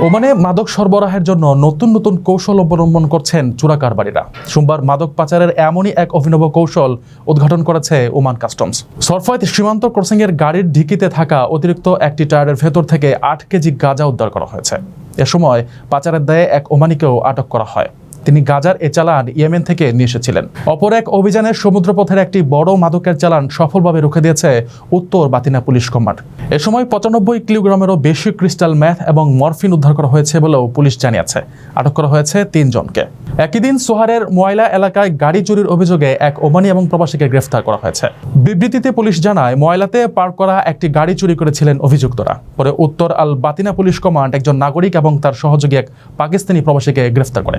ওমানে মাদক সরবরাহের জন্য নতুন নতুন কৌশল অবলম্বন করছেন চোরাকারবারীরা। সোমবার মাদক পাচারের এমনই এক অভিনব কৌশল উদ্ঘাটন করেছে ওমান কাস্টমস। সরফয়েত সীমান্ত ক্রসিংয়ের গাড়ির ঢিকিতে থাকা অতিরিক্ত একটি টায়ারের ভেতর থেকে আট কেজি গাঁজা উদ্ধার করা হয়েছে। এ সময় পাচারের দায়ে এক ওমানিকেও আটক করা হয়। তিনি গাজার এ চালান ইয়েমেন থেকে নিয়ে এসেছিলেন। অপর এক অভিযানে সমুদ্রপথের একটি বড় মাদকের চালান সফলভাবে রুখে দিয়েছে উত্তর বাতিনা পুলিশ কমান্ড। এ সময় পঁচানব্বই কিলোগ্রামেরও বেশি ক্রিস্টাল ম্যাথ এবং মরফিন উদ্ধার করা হয়েছে বলেও পুলিশ জানিয়েছে। আটক করা হয়েছে তিনজনকে একই দিন সোহারের ময়লা এলাকায় গাড়ি চুরির অভিযোগে এক ওমানি এবং প্রবাসীকে গ্রেফতার করা হয়েছে। বিবৃতিতে পুলিশ জানায় ময়লাতে পার্ক করা একটি গাড়ি চুরি করেছিলেন অভিযুক্তরা। পরে উত্তর আল বাতিনা পুলিশ কমান্ড একজন নাগরিক এবং তার সহযোগী এক পাকিস্তানি প্রবাসীকে গ্রেফতার করে।